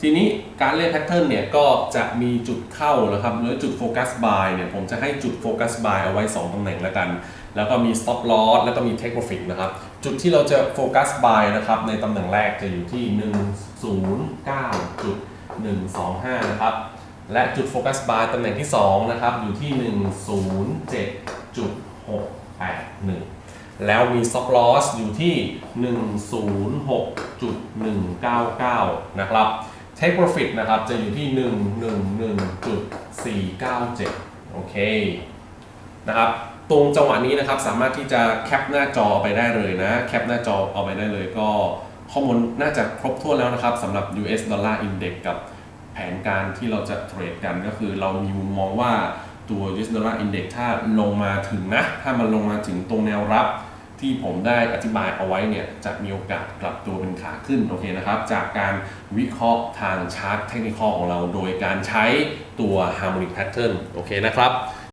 ทีนี้การเล่นแพทเทิร์นเนี่ยก็จะมีจุดเข้านะครับหรือจุดโฟกัสบายเนี่ยผมจะให้จุดโฟกัสบายเอาไว้ 2ตำแหน่งแล้วกัน แล้วก็มี stop loss แล้วก็มี take profit นะครับ จุดที่เราจะโฟกัสบายนะครับในตำแหน่งแรกจะอยู่ที่ 109.125 นะครับ และจุดโฟกัสบายตำแหน่งที่ 2 นะครับ อยู่ที่ 107.681 แล้วมี stop loss อยู่ที่ 99 นะครับ take profit นะครับจะอยู่ที่ 111.497 โอเคนะครับตรงจังหวะนี้นะครับสามารถที่จะแคปหน้าจอไปได้เลยนะ แคปหน้าจอเอาไปได้เลยก็ข้อมูลน่าจะครบถ้วนแล้วนะครับสำหรับ US Dollar Index กับแผนการที่เราจะเทรดกันก็คือเรามีมุมมองว่าตัว US Dollar Index ถ้าลงมาถึงนะ ถ้ามันลงมาถึงตรงแนวรับ ที่ผมได้อธิบายเอาไว้เนี่ยจะมีโอกาสกลับตัวเป็นขาขึ้นโอเคนะครับจากการวิเคราะห์ทางชาร์ตเทคนิคของเรา โดยการใช้ตัว Harmonic Pattern โอเคนะครับ